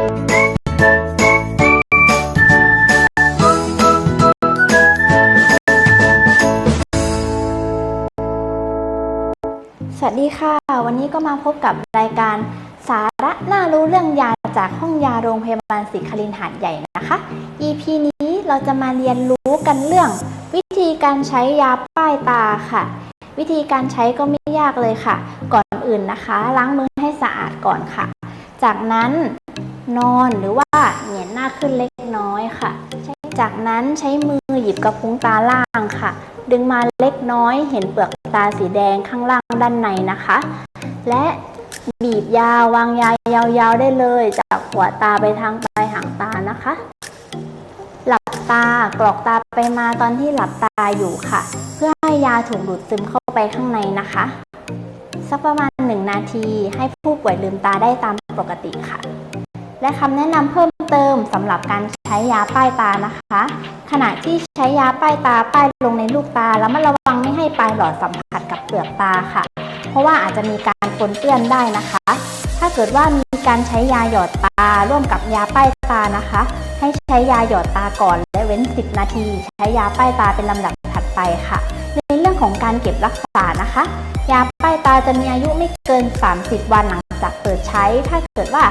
สวัสดีค่ะ วันนี้ก็มาพบกับรายการสาระน่ารู้เรื่องยาจากห้องยาโรงพยาบาลศรีคลินหาดใหญ่นะคะ EP นี้เราจะมาเรียนรู้กันเรื่อง วิธีการใช้ยาป้ายตาค่ะ วิธีการใช้ก็ไม่ยากเลยค่ะ ก่อนอื่นนะคะ ล้างมือให้สะอาดก่อนค่ะ จากนั้น นอนหรือว่าเหงียนหน้าขึ้นเล็กน้อยค่ะ จากนั้นใช้มือหยิบกระพุ้งตาล่างค่ะ ดึงมาเล็กน้อยเห็นเปลือกตาสีแดงข้างล่างด้านในนะคะ และบีบยาววางยายาวๆได้เลย จากหัวตาไปทางปลายหางตานะคะ หลับตากรอกตาไปมาตอนที่หลับตาอยู่ค่ะ เพื่อให้ยาถูกดูดซึมเข้าไปข้างในนะคะ สักประมาณ 1 นาทีให้ผู้ป่วยลืมตาได้ตามปกติค่ะ และคำแนะนำเพิ่มเติมสำหรับการใช้ยาป้ายตานะคะ ขณะที่ใช้ยาป้ายตาป้ายลงในลูกตา แล้วมันระวังไม่ให้ปลายหลอดสัมผัสกับเปลือกตาค่ะ เพราะว่าอาจจะมีการปนเปื้อนได้นะคะ ถ้าเกิดว่ามีการใช้ยาหยอดตาร่วมกับยาป้ายตานะคะ ให้ใช้ยาหยอดตาก่อน และเว้น 10 นาที ใช้ยาป้ายตาเป็นลำดับถัดไปค่ะ ในเรื่องของการเก็บรักษานะคะ ยาป้ายตาจะมีอายุไม่เกิน 30 วันหลังจากเปิดใช้ ถ้าเกิดว่า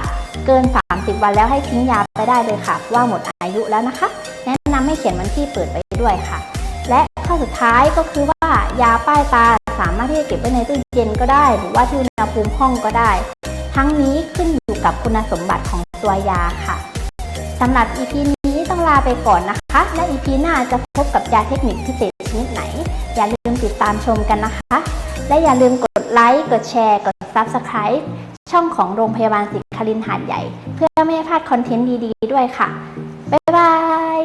เกิน 30 วันแล้วให้ทิ้งยาไปได้เลยค่ะ ว่าหมดอายุแล้วนะคะ แนะนำให้เขียนวันที่เปิดไปด้วยค่ะ และข้อสุดท้ายก็คือว่ายาป้ายตาสามารถที่จะเก็บไว้ในตู้เย็นก็ได้ หรือว่าที่อุณหภูมิห้องก็ได้ ทั้งนี้ขึ้นอยู่กับคุณสมบัติของตัวยาค่ะสำหรับ EP นี้ต้องลาไปก่อนนะคะ และ EP หน้าจะพบกับยาเทคนิคพิเศษชนิดไหน อย่าลืมติดตามชมกันนะคะ และอย่าลืมกดไลค์ กดแชร์ กด Subscribe ช่องของโรงพยาบาลศรีคลินหาดใหญ่ เพื่อไม่ให้พลาดคอนเทนต์ดีๆด้วยค่ะ บ๊ายบาย